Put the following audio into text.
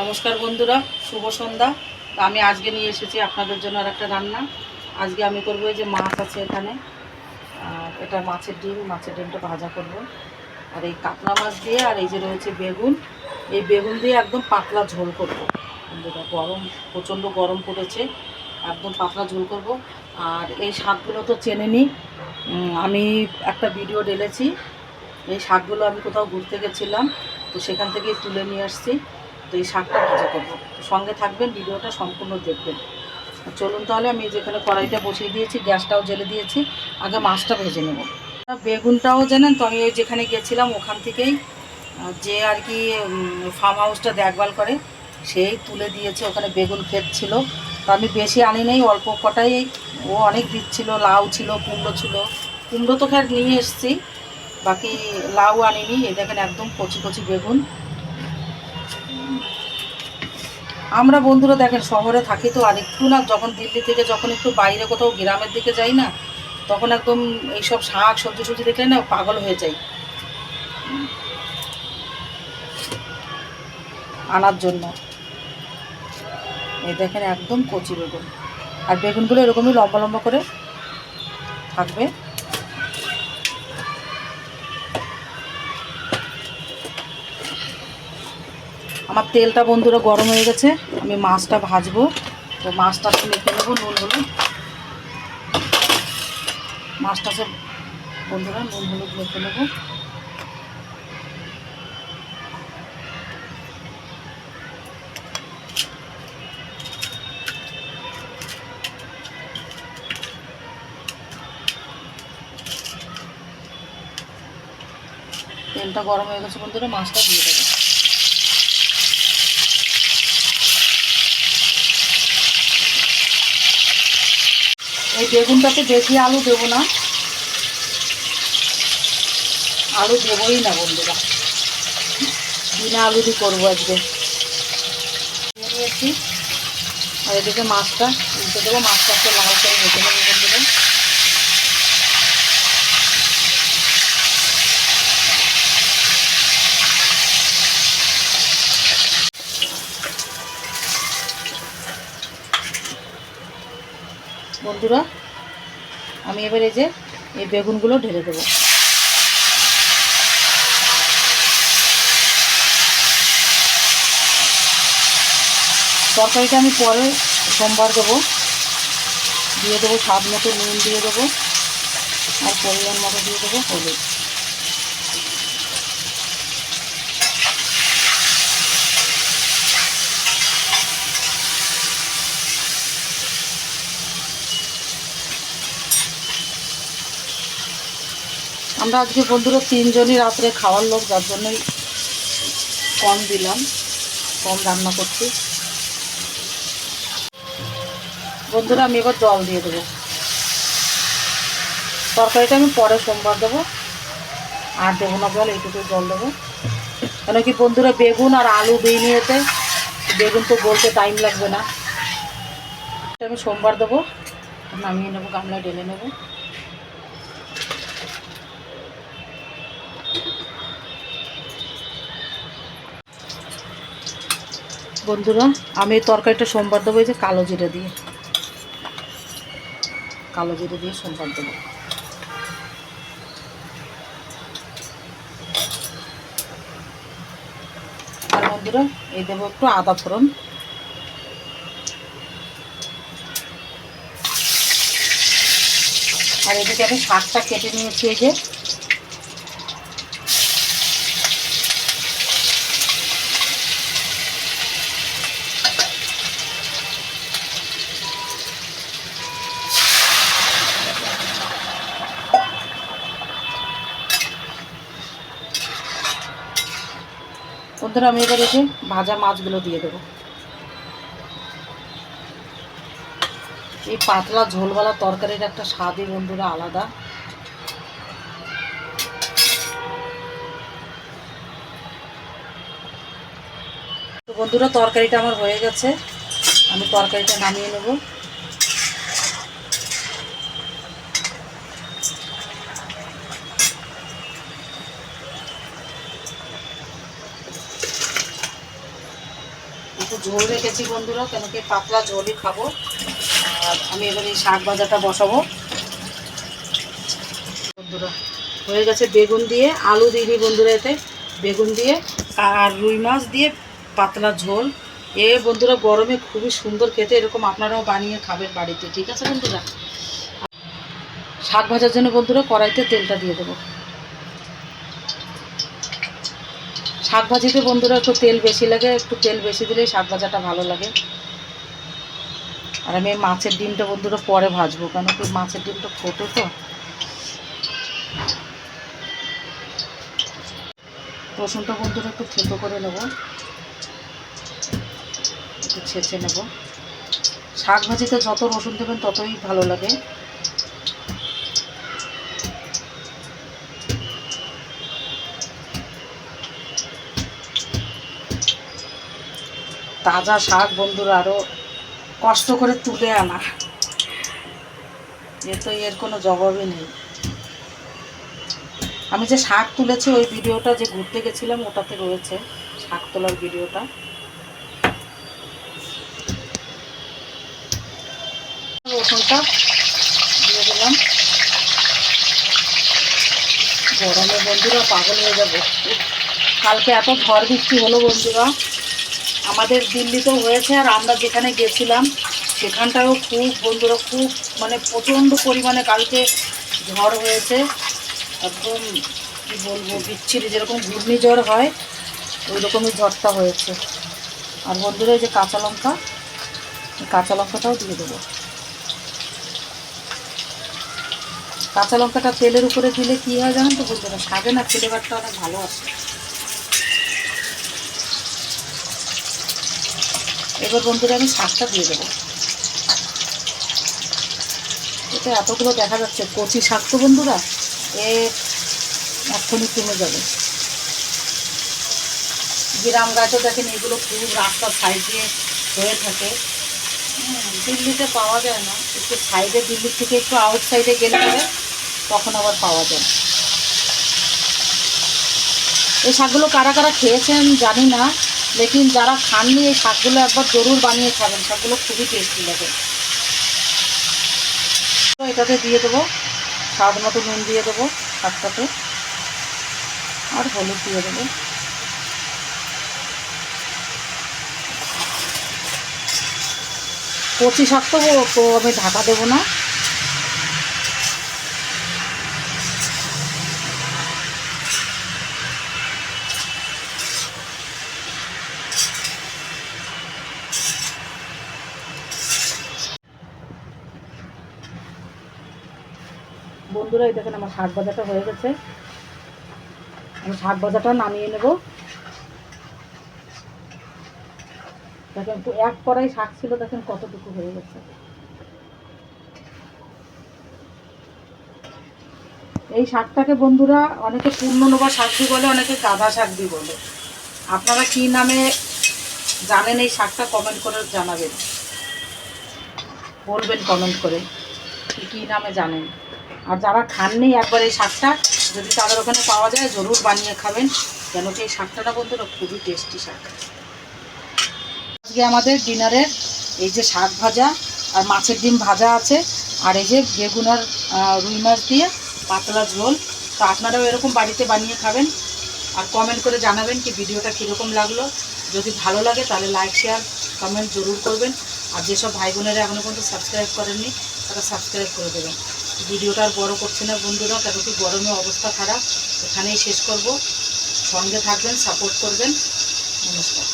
নমস্কার বন্ধুরা, শুভ সন্ধ্যা। আমি আজকে নিয়ে এসেছি আপনাদের জন্য আর একটা রান্না। আজকে আমি করব এই যে মাছ আছে এখানে। আর এটা মাছের ডিম, মাছের ডিমটা ভাজা করব। আর এই কাতলা মাছ দিয়ে আর এই যে রয়েছে বেগুন। এই বেগুন দিয়ে একদম পাতলা ঝোল করব। বন্ধুরা, গরম, প্রচণ্ড গরম পড়েছে। একদম পাতলা ঝোল করব। আর এই শাকগুলো তো চেনে নিই আমি একটা ভিডিও ডেলেছি এই শাকগুলো আমি কোথাও ঘুরতে গেছিলাম। তো সেখান থেকে তুলে নিয়ে আসছি। তো এই শাকটা ভাজা করব। সঙ্গে থাকবেন, ভিডিওটা সম্পূর্ণ দেখবেন। চলুন তাহলে, আমি যেখানে কড়াইটা বসিয়ে দিয়েছি, গ্যাসটাও জেলে দিয়েছি, আগে মাছটা ভেজে নেব। বেগুনটাও জানেন তো, আমি ওই যেখানে গেছিলাম, ওখান থেকেই যে আর কি ফার্ম হাউসটা দেখভাল করে, সেই তুলে দিয়েছে, ওখানে বেগুন ক্ষেত ছিল। তো আমি বেশি আনি নাই, অল্প কটাই, ও অনেক দিচ্ছিল লাউ ছিল, কুমড়ো ছিল। কুমড়ো তো খের নিয়ে এসেছি, বাকি লাউ আনিনি, এই দেখেন একদম কচি কচি বেগুন। আমরা বন্ধুরা দেখেন, শহরে থাকি তো আর একটু না, যখন দিল্লি থেকে যখন একটু বাইরে কোথাও গ্রামের দিকে যাই না, তখন একদম এইসব শাক সবজি সবজি দেখলে না পাগল হয়ে যাই। আনার জন্য। এই দেখেন একদম কচি বেগুন। আর বেগুনগুলো এরকমই লম্বা লম্বা করে থাকবে। আমার তেলটা বন্ধুরা গরম হয়ে গেছে, আমি মাছটা ভাজবো। তো মাছটা মেখে নেব, নুন হলুদ। মাছটা সব বন্ধুরা নুন হলুদ মেখে নেব। তেলটা গরম হয়ে গেছে বন্ধুরা, মাছটা দিয়ে দেবো। এই বেগুনটাতে বেশি আলু দেব না। আলু দেবই না বন্ধুরা। বিনা আলু দিয়ে করব আজকে। নিয়েছি। আর এদিকে মাছটা, উল্টে দেবো মাছটা একটু লাল করে ভেজে নেব। বন্ধুরা, আমি এবার যে এই বেগুনগুলো ঢেলে দেবো। তরকারিটা আমি পরে সোমবার দেবো। দিয়ে দেবো স্বাদ মতো নুন দিয়ে দেবো, আর পরিমাণ মতো দিয়ে দেবো হলুদ। আমরা আজকে বন্ধুরা তিনজনই রাত্রে খাওয়ার লোক, যার জন্যই কম দিলাম, কম রান্না করছি। বন্ধুরা, আমি এবার জল দিয়ে দেবো। তরকারিটা আমি পরে সোমবার দেবো। আর দেবো না জল, এইটুকু জল দেবো। কেন কি বন্ধুরা, বেগুন আর আলু নিয়েতে বেগুন তো বলতে টাইম লাগবে না। আমি সোমবার দেবো, নামিয়ে নেব, গামলায় ঢেলে নেব। বন্ধুরা, আমি এই তরকারিটা সোমবার দেবো, এই যে কালো জিরে দিয়ে। কালো জিরে দিয়ে সোমবার দেবো। আর বন্ধুরা, এই দেবো একটু আদা ফোড়ন। আর এদিকে আমি শাকটা কেটে নিয়েছি, এই যে বন্ধুরা আমি এবার এসে ভাজা মাছগুলো দিয়ে দেবো। এই পাতলা ঝোলওয়ালা তরকারির একটা স্বাদই বন্ধুরা আলাদা। বন্ধুরা, তরকারিটা আমার হয়ে গেছে। আমি তরকারিটা নামিয়ে নেব। একটু ঝোল রেখেছি বন্ধুরা, কেন কি পাতলা ঝোলই খাব। আর আমি এবার এই শাক ভাজাটা বসাবো। বন্ধুরা, হয়ে গেছে বেগুন দিয়ে, আলু দিই বন্ধুরা এতে, বেগুন দিয়ে, আর রুই মাছ দিয়ে পাতলা ঝোল। এ বন্ধুরা, গরমে খুবই সুন্দর খেতে, এরকম আপনারাও বানিয়ে খাবেন বাড়িতে, ঠিক আছে বন্ধুরা? শাক ভাজার জন্য বন্ধুরা কড়াইতে তেলটা দিয়ে দেবো। শাক ভাজিতে বন্ধুরা একটু তেল বেশি লাগে, একটু তেল বেশি দিলেই শাক ভাজাটা ভালো লাগে। আর আমি মাছের ডিমটা বন্ধুরা পরে ভাজবো, কেন কি মাছের ডিমটা ছোটো তো। রসুনটা বন্ধুরা একটু থেতো করে নেব। একটু ছেঁচে নেব। শাক ভাজিতে যত রসুন দেবেন ততই ভালো লাগে। তাজা শাক বন্ধুরা আরও কষ্ট করে তুলে আনা। এ তো এর কোনো জবাবই নেই। আমি যে শাক তুলেছি ওই ভিডিওটা যে ঘুরতে গেছিলাম ওটাতে রয়েছে শাক তোলার ভিডিওটা। রসুনটা দিয়ে দিলাম। গরমে বন্ধুরা পাগল হয়ে যাব। কালকে এত ঝড় বৃষ্টি হলো বন্ধুরা। আমাদের দিল্লিতেও হয়েছে আর আমরা যেখানে গেছিলাম, সেখানটাও খুব বন্ধুরা খুব মানে প্রচণ্ড পরিমাণে কালকে ঝড় হয়েছে। একদম কী বলব, বিচ্ছিরি, যেরকম ঘূর্ণিঝড় হয় ওই রকমই ঝড়টা হয়েছে। আর বন্ধুরা যে কাঁচা লঙ্কা কাঁচা লঙ্কাটাও দিয়ে দেবো। কাঁচা লঙ্কাটা তেলের উপরে দিলে কী হয় জানেন তো বন্ধুরা? স্বাদে না ফ্লেভারটা অনেক ভালো আসে। এবার বন্ধুরা আমি শাকটা দিয়ে দেবো। এটা এতগুলো দেখা যাচ্ছে, কচি শাক তো বন্ধুরা? এ এক্ষুনি কমে যাবে। গ্রাম গাছও দেখেন, এগুলো খুব রাস্তার সাইড দিয়ে হয়ে থাকে। দিল্লিতে পাওয়া যায় না। একটু সাইডে দিল্লির থেকে একটু আউট সাইডে গেলে পরে তখন আবার পাওয়া যায়। এই শাকগুলো কারা কারা খেয়েছেন জানি না। লেকিন যারা খাননি, এই শাকগুলো একবার জরুর বানিয়ে খাবেন শাকগুলো খুবই টেস্টি লাগে। তো এটাতে দিয়ে দেবো, স্বাদ মতো নুন দিয়ে দেবো, শাকটাতে, আর হলুদ দিয়ে দেবো। কচি শাক তো আমি ঢাকা দেবো না। বন্ধুরা, এই দেখেন আমার শাক ভাজাটা হয়ে গেছে। আমি শাক ভাজাটা নামিয়ে নেব। দেখেন এক কড়াই শাক ছিল, দেখেন কতটুকু হয়ে গেছে। এই শাকটাকে বন্ধুরা, অনেকে পূর্ণনবা শাক দিয়ে বলে, অনেকে গাঁদা শাক দিয়ে বলে। আপনারা কি নামে জানেন এই শাকটা কমেন্ট করে জানাবেন। বলবেন কমেন্ট করে কী নামে জানেন। আর যারা খাননি একবার এই শাকটা, যদি তাদের ওখানে পাওয়া যায়, জরুর বানিয়ে খাবেন। কেন কি এই না বন্ধুরা খুবই টেস্টি শাক। আজকে আমাদের ডিনারের এই যে শাক ভাজা আর মাছের ডিম ভাজা আছে, আর এই যে বেগুন আর রুই মাছ দিয়ে পাতলা ঝোল। তো আপনারাও এরকম বাড়িতে বানিয়ে খাবেন। আর কমেন্ট করে জানাবেন কি ভিডিওটা কীরকম লাগল। যদি ভালো লাগে তাহলে লাইক শেয়ার কমেন্ট জরুর করবেন। আর যেসব ভাই বোনেরা এখনও পর্যন্ত সাবস্ক্রাইব করেননি, তারা সাবস্ক্রাইব করে দেবেন। ভিডিওটা আর বড় করছে না বন্ধুরা, কেন কি গরমে অবস্থা খারাপ? এখানেই শেষ করব। সঙ্গে থাকবেন সাপোর্ট করবেন। নমস্কার।